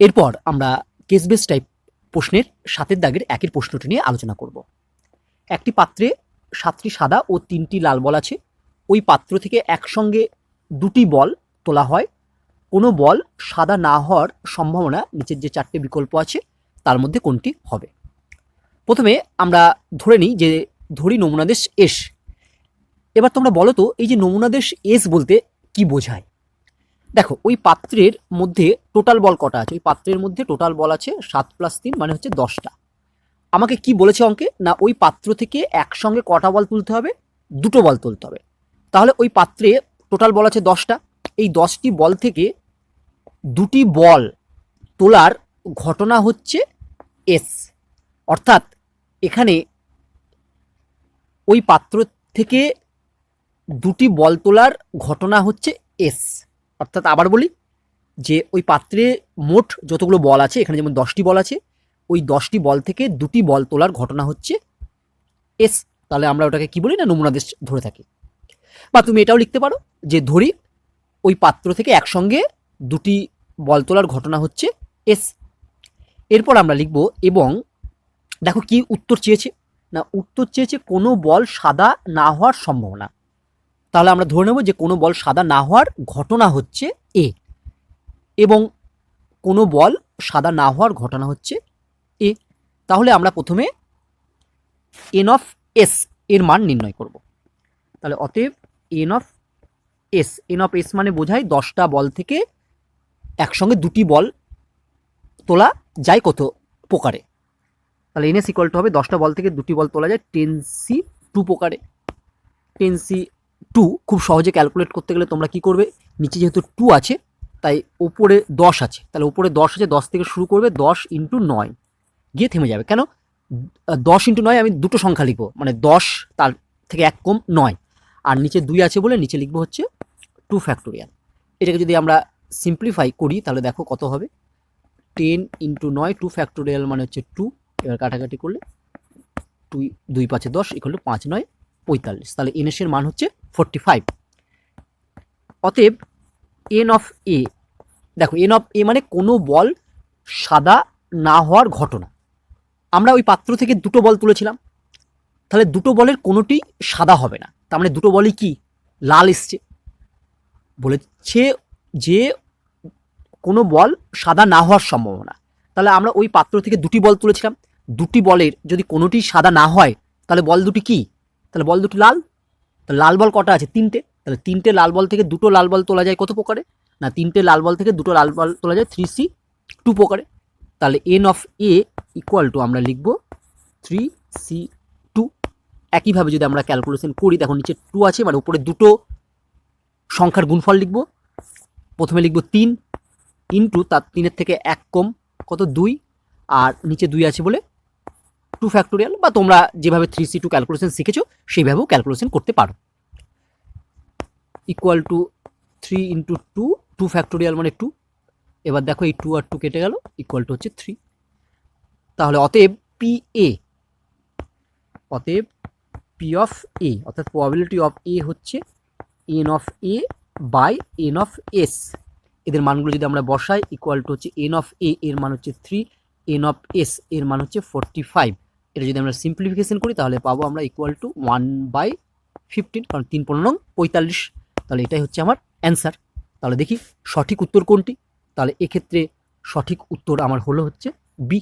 এরপর আমরা case base type প্রশ্নের সাতের দাগের একের প্রশ্নটি নিয়ে আলোচনা করব। একটি পাত্রে সাতটি সাদা ও তিনটি লাল বল আছে। ওই পাত্র থেকে একসঙ্গে দুটি বল তোলা হয়। কোনো বল সাদা না হওয়ার সম্ভাবনা নিচের যে চারটে বিকল্প আছে, তার মধ্যে কোনটি হবে? প্রথমে আমরা ধরে নিই যে ধরি নমুনাদেশ এস এবার তোমরা বলো তো, এই যে নমুনাদেশ এস বলতে কি বোঝায়? দেখো, ওই পাত্রের মধ্যে টোটাল বল কটা আছে? ওই পাত্রের মধ্যে টোটাল বল আছে সাত প্লাস তিন মানে হচ্ছে দশটা। আমাকে কি বলেছে অঙ্কে? না, ওই পাত্র থেকে একসঙ্গে কটা বল তুলতে হবে? দুটো বল তুলতে হবে। তাহলে ওই পাত্রে টোটাল বল আছে দশটা। এই দশটি বল থেকে দুটি বল তোলার ঘটনা হচ্ছে এস অর্থাৎ এখানে ওই পাত্র থেকে দুটি বল তোলার ঘটনা হচ্ছে এস অর্থাৎ আবার বলি যে ওই পাত্রে মোট যতগুলো বল আছে, এখানে যেমন দশটি বল আছে, ওই দশটি বল থেকে দুটি বল তোলার ঘটনা হচ্ছে এস তাহলে আমরা ওটাকে কি বলি না নমুনাদেশ ধরে থাকি। বা তুমি এটাও লিখতে পারো যে ধরি ওই পাত্র থেকে একসঙ্গে দুটি বল তোলার ঘটনা হচ্ছে এস এরপর আমরা লিখব এবং দেখো কি উত্তর চেয়েছে। না, উত্তর চেয়েছে কোনো বল সাদা না হওয়ার সম্ভাবনা। তাহলে আমরা ধরে নেব যে কোনো বল সাদা না হওয়ার ঘটনা হচ্ছে এ এবং কোনো বল সাদা না হওয়ার ঘটনা হচ্ছে এ তাহলে আমরা প্রথমে এন অফ এস এর মান নির্ণয় করব। তাহলে অতএব N of S N of S মানে বোঝায় দশটা বল থেকে একসঙ্গে দুটি বল তোলা যায় কত প্রকারে। তাহলে এন এস ইকুয়াল টু হবে দশটা বল থেকে দুটি বল তোলা যায় টেন সি টু প্রকারে। টেন সি টু খুব সহজে ক্যালকুলেট করতে গেলে তোমরা কি করবে? নিচে যেহেতু টু আছে, তাই ওপরে দশ আছে। তাহলে ওপরে দশ আছে, দশ থেকে শুরু করবে দশ ইন্টু নয়। গিয়ে থেমে যাবে। কেন? দশ ইন্টু নয় আমি দুটো সংখ্যা লিখব। মানে দশ তার থেকে এক কম নয়। আর নিচে দুই আছে বলে নিচে লিখব হচ্ছে টু ফ্যাক্টোরিয়াল এটাকে যদি আমরা সিম্পলিফাই করি, তাহলে দেখো কত হবে? টেন ইন্টু নয় টু ফ্যাক্টোরিয়াল মানে হচ্ছে টু এবার কাটাকাটি করলে দুই দুই পাঁচে দশ ইকুয়াল টু পাঁচ, নয়, পঁয়তাল্লিশ। তাহলে এনএসের মান হচ্ছে ফোরটি ফাইভ অতএব এন অফ এ দেখো এন অফ এ মানে কোনো বল সাদা না হওয়ার ঘটনা। আমরা ওই পাত্র থেকে দুটো বল তুলেছিলাম। তাহলে দুটো বলের কোনোটি সাদা হবে না। তার মানে দুটো বলই কি? লাল এসছে। বলেছে যে কোনো বল সাদা না হওয়ার সম্ভাবনা। তাহলে আমরা ওই পাত্র থেকে দুটি বল তুলেছিলাম। দুটি বলের যদি কোনোটি সাদা না হয়, তাহলে বল দুটি কি? তাহলে বল দুটি লাল। তাহলে লাল বল কটা আছে? তিনটে। তাহলে তিনটে লাল বল থেকে দুটো লাল বল তোলা যায় কত প্রকারে? না, তিনটে লাল বল থেকে দুটো লাল বল তোলা যায় থ্রি সি টু প্রকারে। তাহলে N of A equal to আমরা লিখব থ্রি সি টু একইভাবে যদি আমরা ক্যালকুলেশন করি, দেখো নিচে টু আছে মানে উপরে দুটো সংখ্যার গুণফল লিখব। প্রথমে লিখব তিন ইন্টু তার তিনের থেকে এক কম, কত? দুই। আর নিচে দুই আছে বলে টু ফ্যাক্টোরিয়াল বা তোমরা যেভাবে থ্রি সি টু ক্যালকুলেশন শিখেছো, সেইভাবেও ক্যালকুলেশন করতে পারো। Equal to three into two two factorial মানে টু এবার দেখো এই টু আর টু কেটে গেল ইকুয়াল টু হচ্ছে থ্রি তাহলে অতএব পি এ অতএব পি অফ এ অর্থাৎ প্রবাবিলিটি অফ এ হচ্ছে N of A by N of S এদের মানগুলো যদি আমরা বসাই ইকুয়াল টু হচ্ছে এন অফ এ এর মান হচ্ছে থ্রি এন অফ এস এর মান হচ্ছে ফোরটি ফাইভ এটা যদি আমরা সিম্পলিফিকেশন করি, তাহলে পাবো আমরা equal to one by fifteen কারণ তিন পনেরো পঁয়তাল্লিশ। তাহলে এটাই হচ্ছে আমার অ্যান্সার তাহলে দেখি সঠিক উত্তর কোনটি? তাহলে এক্ষেত্রে সঠিক উত্তর আমার হলো হচ্ছে বি